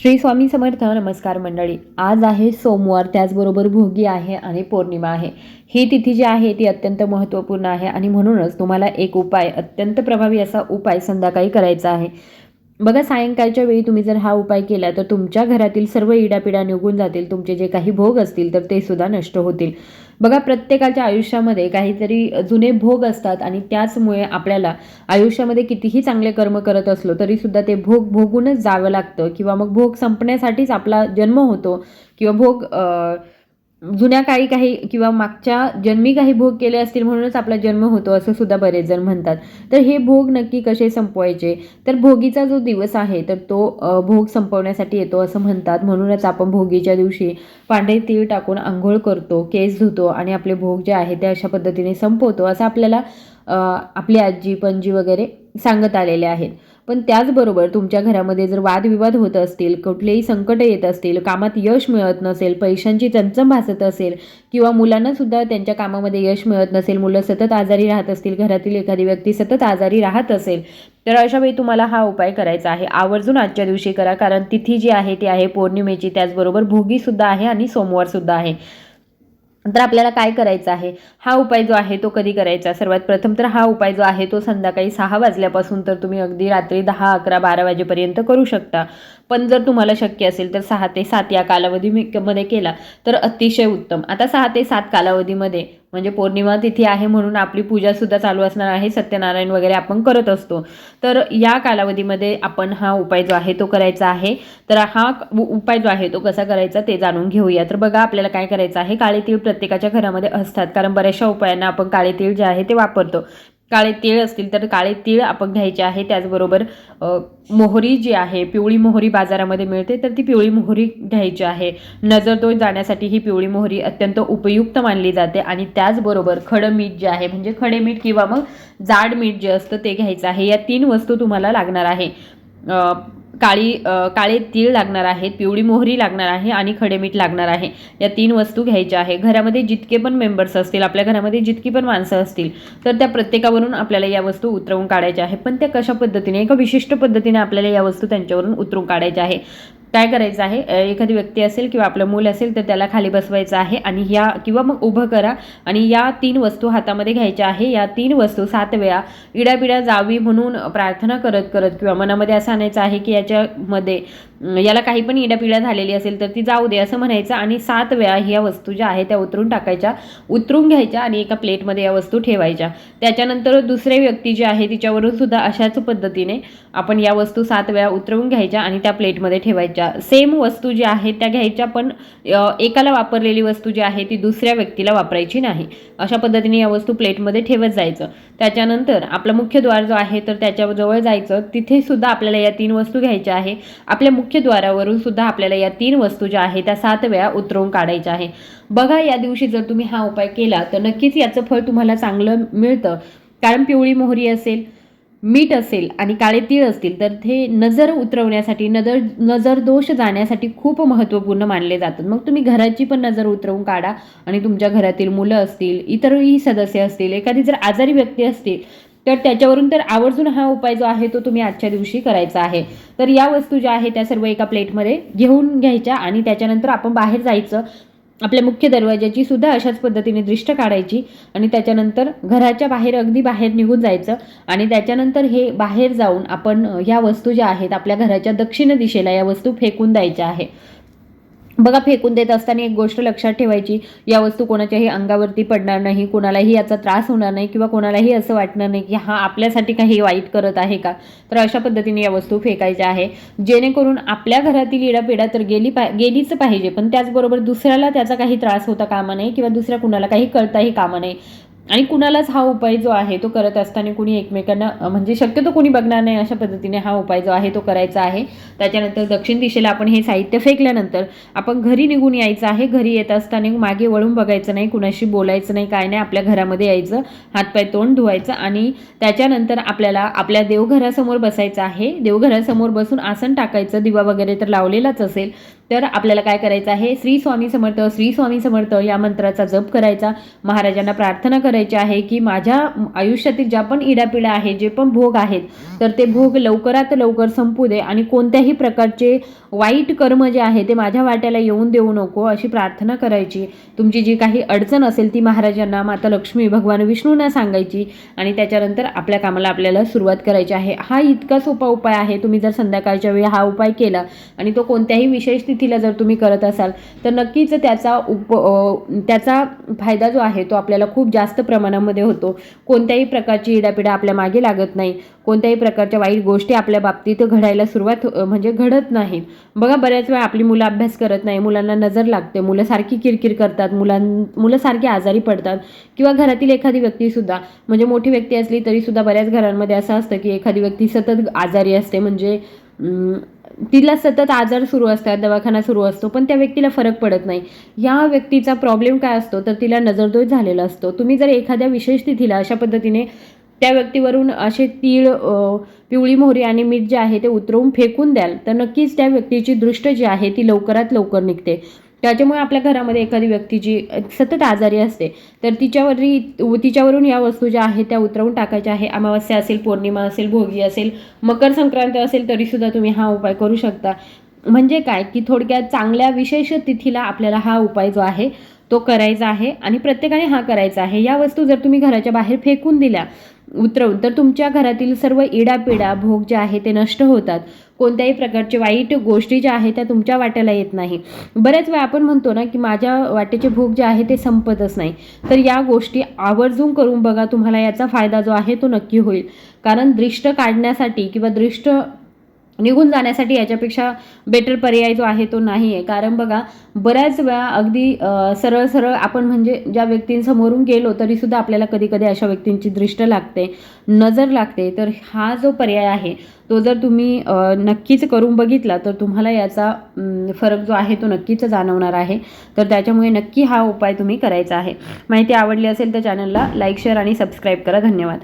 श्री स्वामी समर्थ नमस्कार मंडळी. आज आहे सोमवार त्याचबरोबर भोगी आहे आणि पौर्णिमा आहे. ही तिथी जी आहे ती अत्यंत महत्त्वपूर्ण आहे आणि म्हणूनच तुम्हाला एक उपाय अत्यंत प्रभावी असा उपाय संध्याकाळी करायचा आहे. बघा सायंकाळच्या वेळी तुम्ही जर हा उपाय केला तर तुमच्या घरातील सर्व इडापिडा निघून जातील तुमचे जे काही भोग असतील तर ते सुद्धा नष्ट होतील. बघा प्रत्येकाच्या आयुष्यामध्ये काहीतरी जुने भोग असतात आणि त्याचमुळे आपल्याला आयुष्यामध्ये कितीही चांगले कर्म करत असलो तरी सुद्धा ते भोग भोगूनच जावं लागतं. किंवा मग भोग संपण्यासाठीच आपला जन्म होतो किंवा भोग अं, जुन्या काळी काही किंवा मागच्या जन्मी काही भोग केले असतील म्हणूनच आपला जन्म होतो असं सुद्धा बरेच जण म्हणतात. तर हे भोग नक्की कसे संपवायचे? तर भोगीचा जो दिवस आहे तर तो भोग संपवण्यासाठी येतो असं म्हणतात. म्हणूनच आपण भोगीच्या दिवशी पांढरे तीळ टाकून आंघोळ करतो केस धुतो आणि आपले भोग जे आहे ते अशा पद्धतीने संपवतो. असं आपल्याला आपली आजी पणजी वगैरे सांगत आलेले आहेत. पण त्याचबरोबर तुमच्या घरामध्ये जर वादविवाद होत असतील कुठलेही संकट येत असतील कामात यश मिळत नसेल पैशांची चमचम भासत असेल किंवा मुलांना सुद्धा त्यांच्या कामामध्ये यश मिळत नसेल मुलं सतत आजारी राहत असतील घरातील एखादी व्यक्ती सतत आजारी राहत असेल तर अशावेळी तुम्हाला हा उपाय करायचा आहे. आवर्जून आजच्या दिवशी करा कारण तिथी जी आहे ती आहे पौर्णिमेची त्याचबरोबर भोगीसुद्धा आहे आणि सोमवारसुद्धा आहे. तर आपल्याला काय करायचं आहे? हा उपाय जो आहे तो कधी करायचा? सर्वात प्रथम तर हा उपाय जो आहे तो संध्याकाळी सहा वाजल्यापासून तर तुम्ही अगदी रात्री दहा अकरा बारा वाजेपर्यंत करू शकता. पण जर तुम्हाला शक्य असेल तर सहा ते सात या कालावधी मध्ये केला तर अतिशय उत्तम. आता सहा ते सात कालावधीमध्ये म्हणजे पौर्णिमा तिथी आहे म्हणून आपली पूजासुद्धा चालू असणार आहे सत्यनारायण वगैरे आपण करत असतो. तर या कालावधीमध्ये आपण हा उपाय जो आहे तो करायचा आहे. तर हा उपाय जो आहे तो कसा करायचा ते जाणून घेऊया. तर बघा आपल्याला काय करायचं आहे काळे तीळ प्रत्येकाच्या घरामध्ये असतात. कारण बऱ्याचशा उपायांना आपण काळे तीळ जे आहे ते वापरतो. काळे तीळ असतील तर काळे तीळ आपण घ्यायचे आहे. त्याचबरोबर मोहरी जी आहे पिवळी मोहरी बाजारामध्ये मिळते तर ती पिवळी मोहरी घ्यायची आहे. नजरदोष जाण्यासाठी ही पिवळी मोहरी अत्यंत उपयुक्त मानली जाते आणि त्याचबरोबर खडं मीठ जे आहे म्हणजे खडे मीठ किंवा मग जाड मीठ जे असतं ते घ्यायचं आहे. या तीन वस्तू तुम्हाला लागणार आहे. काळी काळे तीळ लागणार आहेत पिवळी मोहरी लागणार आहे आणि खडे मीठ लागणार आहे. या तीन वस्तू घ्यायच्या आहे. घरामध्ये जितके पण मेंबर्स असतील आपल्या घरामध्ये जितकी पण माणसं असतील तर त्या प्रत्येकावरून आपल्याला या वस्तू उतरवून काढायच्या आहे पण त्या कशा पद्धतीने एका विशिष्ट पद्धतीने आपल्याला या वस्तू त्यांच्यावरून उतरून काढायच्या आहे काय करायचं आहे? एखादी व्यक्ती असेल किंवा आपलं मूल असेल तर त्याला खाली बसवायचं आहे आणि या किंवा मग उभं करा आणि या तीन वस्तू हातामध्ये घ्यायच्या आहे. या तीन वस्तू सात वेळा इडापिडा जावी म्हणून प्रार्थना करत करत किंवा मनामध्ये असं आणायचं आहे की याच्यामध्ये याला काही पण इडापिडा झालेली असेल तर ती जाऊ दे असं म्हणायचं आणि सात वेळा ह्या वस्तू ज्या आहेत त्या उतरून टाकायच्या उतरून घ्यायच्या आणि एका प्लेटमध्ये या वस्तू ठेवायच्या. त्याच्यानंतर दुसरे व्यक्ती जी आहे तिच्यावरून सुद्धा अशाच पद्धतीने आपण या वस्तू सात वेळा उतरवून घ्यायच्या आणि त्या प्लेटमध्ये ठेवायच्या. सेम वस्तू ज्या आहेत त्या घ्यायच्या पण एकाला वापरलेली वस्तू जी आहे ती दुसऱ्या व्यक्तीला वापरायची नाही. अशा पद्धतीने या वस्तू प्लेटमध्ये ठेवत जायचं. त्याच्यानंतर आपला मुख्य द्वार जो आहे तर त्याच्याजवळ जायचं. तिथे सुद्धा आपल्याला या तीन वस्तू घ्यायच्या आहे. आपल्या मुख्य द्वारावरून सुद्धा आपल्याला या तीन वस्तू ज्या आहेत त्या सात वेळा उतरवून काढायच्या आहे. बघा या दिवशी जर तुम्ही हा उपाय केला तर नक्कीच याचं फळ तुम्हाला चांगलं मिळतं. कारण पिवळी मोहरी असेल मीठ असेल आणि काळे तीळ असतील तर ते नजर उतरवण्यासाठी नजर नजर दोष जाण्यासाठी खूप महत्त्वपूर्ण मानले जातात. मग तुम्ही घराची पण नजर उतरवून काढा आणि तुमच्या घरातील मुलं असतील इतरही सदस्य असतील एखादी जर आजारी व्यक्ती असतील तर त्याच्यावरून तर आवर्जून हा उपाय जो आहे तो तुम्ही आजच्या दिवशी करायचा आहे. तर या वस्तू ज्या आहेत त्या सर्व एका प्लेटमध्ये घेऊन घ्यायच्या आणि त्याच्यानंतर आपण बाहेर जायचं आपल्या मुख्य दरवाजाची सुद्धा अशाच पद्धतीने दृष्ट काढायची आणि त्याच्यानंतर घराच्या बाहेर अगदी बाहेर निघून जायचं आणि त्याच्यानंतर हे बाहेर जाऊन आपण ह्या वस्तू ज्या आहेत आपल्या घराच्या दक्षिण दिशेला या वस्तू फेकून द्यायच्या आहे. बघा फेकून देत असताना एक गोष्ट लक्षात ठेवायची या वस्तू कोणाच्याही अंगावरती पडणार नाही कोणालाही याचा त्रास होणार नाही किंवा कोणालाही असं वाटणार नाही की हा आपल्यासाठी काही वाईट करत आहे का? तर अशा पद्धतीने या वस्तू फेकायच्या आहे. जेणेकरून आपल्या घरातील इडापिडा तर गेली पा गेलीच पाहिजे पण त्याचबरोबर दुसऱ्याला त्याचा काही त्रास होता कामा नये किंवा दुसऱ्या कुणाला काही कळताही कामा नये. आणि कुणालाच हा उपाय जो आहे तो करत असताना कुणी एकमेकांना म्हणजे शक्यतो कुणी बघणार नाही अशा पद्धतीने हा उपाय जो आहे तो करायचा आहे. त्याच्यानंतर दक्षिण दिशेला आपण हे साहित्य फेकल्यानंतर आपण घरी निघून यायचं आहे. घरी येत असताना मागे वळून बघायचं नाही कुणाशी बोलायचं नाही काय नाही आपल्या घरामध्ये यायचं हातपाय तोंड धुवायचं आणि त्याच्यानंतर आपल्याला आपल्या देवघरासमोर बसायचं आहे. देवघरासमोर बसून आसन टाकायचं दिवा वगैरे तर लावलेलाच असेल. तर आपल्याला काय करायचं आहे? श्री स्वामी समर्थ श्री स्वामी समर्थ या मंत्राचा जप करायचा. महाराजांना प्रार्थना करायची आहे की माझ्या आयुष्यातील ज्या पण इडापिडा आहे जे पण भोग आहेत तर ते भोग लवकरात लवकर संपू दे आणि कोणत्याही प्रकारचे वाईट कर्म जे आहे ते माझ्या वाट्याला येऊन देऊ नको अशी प्रार्थना करायची. तुमची जी काही अडचण असेल ती महाराजांना माता लक्ष्मी भगवान विष्णूंना सांगायची आणि त्याच्यानंतर आपल्या कामाला आपल्याला सुरुवात करायची आहे. हा इतका सोपा उपाय आहे. तुम्ही जर संध्याकाळच्या वेळी हा उपाय केला आणि तो कोणत्याही विशेष तिथीला जर तुम्ही करत असाल तर नक्कीच त्याचा उप त्याचा फायदा जो आहे तो आपल्याला खूप जास्त प्रमाणामध्ये होतो. कोणत्याही प्रकारची इडापिडा आपल्या मागे लागत नाही. कोणत्याही प्रकारच्या वाईट गोष्टी आपल्या बाबतीत घडायला सुरुवात म्हणजे घडत नाही. बघा बऱ्याच वेळा आपली मुलं अभ्यास करत नाही. मुलांना नजर लागते. मुलं सारखी किरकिर करतात. मुलां मुलं सारखी आजारी पडतात. किंवा घरातील एखादी व्यक्तीसुद्धा म्हणजे मोठी व्यक्ती असली तरीसुद्धा बऱ्याच घरांमध्ये असं असतं की एखादी व्यक्ती सतत आजारी असते. म्हणजे तिला सतत आजार सुरू असतात दवाखाना सुरू असतो पण त्या व्यक्तीला फरक पडत नाही. या व्यक्तीचा प्रॉब्लेम काय असतो? तर तिला नजरदोष झालेला असतो. तुम्ही जर एखाद्या विशेष तिथीला अशा पद्धतीने त्या व्यक्तीवरून असे तीळ पिवळी मोहरी आणि मीठ जे आहे ते उतरवून फेकून द्याल तर नक्कीच त्या व्यक्तीची दृष्ट जी आहे ती लवकरात लवकर निघते. त्याच्यामुळे आपल्या घरामध्ये एखादी व्यक्ती जी सतत आजारी असते तर तिच्यावरी तिच्यावरून या वस्तू ज्या आहेत त्या उतरवून टाकायच्या आहे. अमावस्या असेल पौर्णिमा असेल भोगी असेल मकर संक्रांत असेल तरीसुद्धा तुम्ही हा उपाय करू शकता. म्हणजे काय? की थोडक्यात चांगल्या विशेष तिथीला आपल्याला हा उपाय जो आहे तो करायचा आहे आणि प्रत्येकाने हा करायचा आहे. या वस्तू जर तुम्ही घराच्या बाहेर फेकून दिल्या उतरवून तर तुमच्या घरातील सर्व इडापिडा भोग जे आहे ते नष्ट होतात. कोणत्याही प्रकारचे वाईट गोष्टी ज्या आहेत त्या तुमच्या वाट्याला येत नाही. बऱ्याच वेळा आपण म्हणतो ना की माझ्या वाटेचे भोग जे आहे ते संपतच नाही. तर या गोष्टी आवर्जून करून बघा तुम्हाला याचा फायदा जो आहे तो नक्की होईल. कारण दृष्ट काढण्यासाठी किंवा दृष्ट निघून जाण्यासाठी याच्यापेक्षा बेटर पर्याय जो आहे तो नाही आहे कारण बघा बऱ्याच वेळा अगदी सरळ सरळ आपण म्हणजे ज्या व्यक्तींसमोरून गेलो तरीसुद्धा आपल्याला कधी कधी अशा व्यक्तींची दृष्ट लागते नजर लागते. तर हा जो पर्याय आहे तो जर तुम्ही नक्कीच करून बघितला तर तुम्हाला याचा फरक जो आहे तो नक्कीच जाणवणार आहे. तर त्याच्यामुळे नक्की हा उपाय तुम्ही करायचा आहे. माहिती आवडली असेल तर चॅनलला लाईक शेअर आणि सबस्क्राईब करा. धन्यवाद.